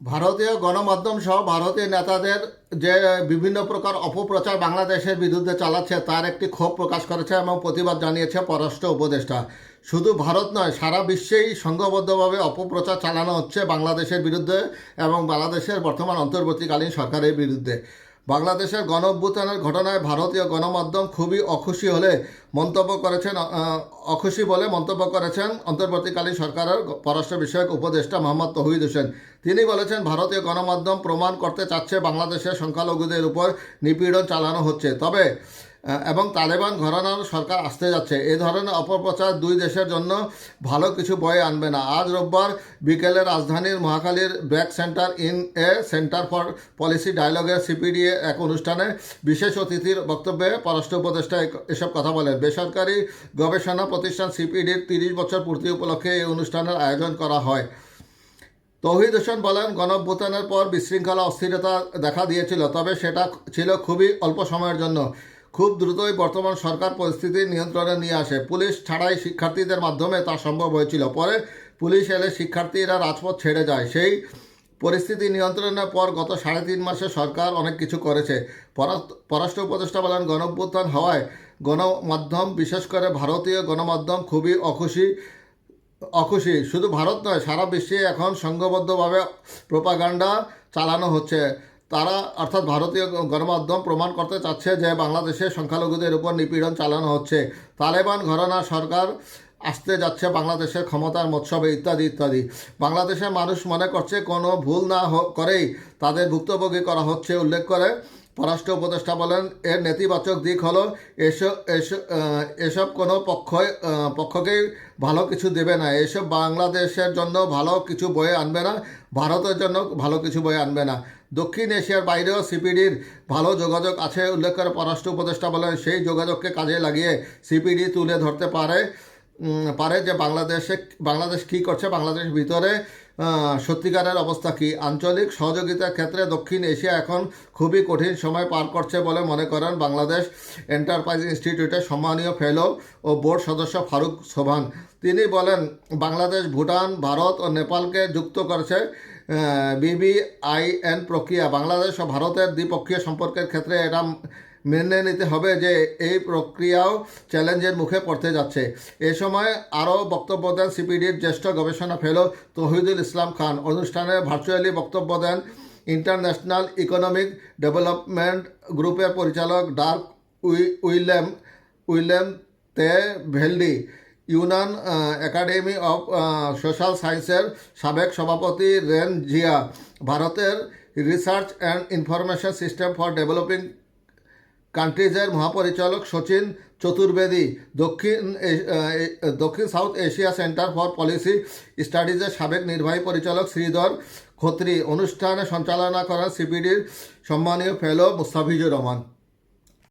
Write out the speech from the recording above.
ভারতীয় গণমাধ্যম সহ ভারতীয় নেতাদের যে বিভিন্ন প্রকার অপপ্রচার বাংলাদেশের বিরুদ্ধে চালাচ্ছে, তার একটি ক্ষোভ প্রকাশ করেছে এবং প্রতিবাদ জানিয়েছে পররাষ্ট্র উপদেষ্টা। শুধু ভারত নয়, সারা বিশ্বেই সংঘবদ্ধভাবে অপপ্রচার চালানো হচ্ছে বাংলাদেশের বিরুদ্ধে এবং বাংলাদেশের বর্তমান অন্তর্বর্তীকালীন সরকারের বিরুদ্ধে। বাংলাদেশের গণ ঘটনায় ভারতীয় গণমাধ্যম খুবই অখুশি হলে মন্তব্য করেছেন অখুশি বলে মন্তব্য করেছেন অন্তর্বর্তীকালীন সরকারের পররাষ্ট্র বিষয়ক উপদেষ্টা মোহাম্মদ তহিদ হোসেন। তিনি বলেছেন, ভারতীয় গণমাধ্যম প্রমাণ করতে চাচ্ছে বাংলাদেশের সংখ্যালঘুদের উপর নিপীড়ন চালানো হচ্ছে। তবে এবং তালেবান ঘরানার সরকার আসতে যাচ্ছে। এ ধরনের অপপ্রচার দুই দেশের জন্য ভালো কিছু বয়ে আনবে না। আজ রোববার বিকেলে রাজধানীর মহাখালীর ব্র্যাক সেন্টার ইন এ সেন্টার ফর পলিসি ডায়ালগের সিপিডিএ এক অনুষ্ঠানে বিশেষ অতিথির বক্তব্যে পররাষ্ট্র উপদেষ্টা এসব কথা বলেন। বেসরকারি গবেষণা প্রতিষ্ঠান সিপিডির তিরিশ বছর পূর্তি উপলক্ষে এই অনুষ্ঠানের আয়োজন করা হয়। তৌহিদ হোসেন বলেন, গণভ্যুত্থানের পর বিশৃঙ্খলা, অস্থিরতা দেখা দিয়েছিল, তবে সেটা ছিল খুবই অল্প সময়ের জন্য। খুব দ্রুতই বর্তমান সরকার পরিস্থিতি নিয়ন্ত্রণে নিয়ে আসে। পুলিশ ছাড়াই শিক্ষার্থীদের মাধ্যমে তা সম্ভব হয়েছিল। পরে পুলিশ এলে শিক্ষার্থীরা রাজপথ ছেড়ে যায়। সেই পরিস্থিতি নিয়ন্ত্রণের পর গত সাড়ে তিন মাসে সরকার অনেক কিছু করেছে। পরা- পররাষ্ট্র উপদেষ্টা বলেন গণভ্যুত্থান হওয়ায় গণমাধ্যম, বিশেষ করে ভারতীয় গণমাধ্যম, খুবই অখুশি অখুশি। শুধু ভারত নয়, সারা বিশ্বে এখন সংঘবদ্ধভাবে প্রোপাগান্ডা চালানো হচ্ছে। তারা অর্থাৎ ভারতীয় গণমাধ্যম প্রমাণ করতে চাচ্ছে যে বাংলাদেশে সংখ্যালঘুদের উপর নিপীড়ন চালানো হচ্ছে। তালেবান ঘরানা সরকার আসতে যাচ্ছে বাংলাদেশের ক্ষমতার মৎসবে ইত্যাদি ইত্যাদি। বাংলাদেশের মানুষ মনে করছে কোনো ভুল না করেই তাদের ভুক্তভোগী করা হচ্ছে, উল্লেখ করে পররাষ্ট্র উপদেষ্টা বলেন, এর নেতিবাচক দিক হলো এসব এসব কোনো পক্ষ পক্ষকেই ভালো কিছু দেবে না। এসব বাংলাদেশের জন্য ভালো কিছু বয়ে আনবে না, ভারতের জন্য ভালো কিছু বয়ে আনবে না। দক্ষিণ এশিয়ার বাইরেও সিপিডির ভালো যোগাযোগ আছে, উল্লেখ করে পররাষ্ট্র উপদেষ্টা বলেন, সেই যোগাযোগকে কাজে লাগিয়ে সিপিডি তুলে ধরতে পারে। পারে যে বাংলাদেশে বাংলাদেশ কী করছে বাংলাদেশের ভিতরে সত্যিকারের অবস্থা কী? আঞ্চলিক সহযোগিতার ক্ষেত্রে দক্ষিণ এশিয়া এখন খুবই কঠিন সময় পার করছে বলে মনে করেন বাংলাদেশ এন্টারপ্রাইজ ইনস্টিটিউটের সম্মানীয় ফেলো ও বোর্ড সদস্য ফারুক সোভান তিনি বলেন, বাংলাদেশ, ভুটান, ভারত ও নেপালকে যুক্ত করেছে বিবিআইএন প্রক্রিয়া। বাংলাদেশ ও ভারতের দ্বিপক্ষীয় সম্পর্কের ক্ষেত্রে এটা মেনে নিতে হবে যে এই প্রক্রিয়াও চ্যালেঞ্জের মুখে পড়তে যাচ্ছে। এ সময় আরও বক্তব্য দেন সিপিডির জ্যেষ্ঠ গবেষণা ফেলো তহিদুল ইসলাম খান। অনুষ্ঠানে ভার্চুয়ালি বক্তব্য দেন ইন্টারন্যাশনাল ইকোনমিক ডেভেলপমেন্ট গ্রুপের পরিচালক dark we, Willem Willem te Velde, Yunnan Academy of Social সায়েন্সের সাবেক সভাপতি রেন জিয়া, ভারতের Research and Information System for Developing কান্ট্রিজের মহাপরিচালক সচিন চতুর্বেদী দক্ষিণ দক্ষিণ South Asia Centre for Policy স্টাডিজের সাবেক নির্বাহী পরিচালক শ্রীধর খত্রি। অনুষ্ঠানে সঞ্চালনা করেন সিপিডির সম্মানীয় ফেলো মুস্তাফিজুর রহমান।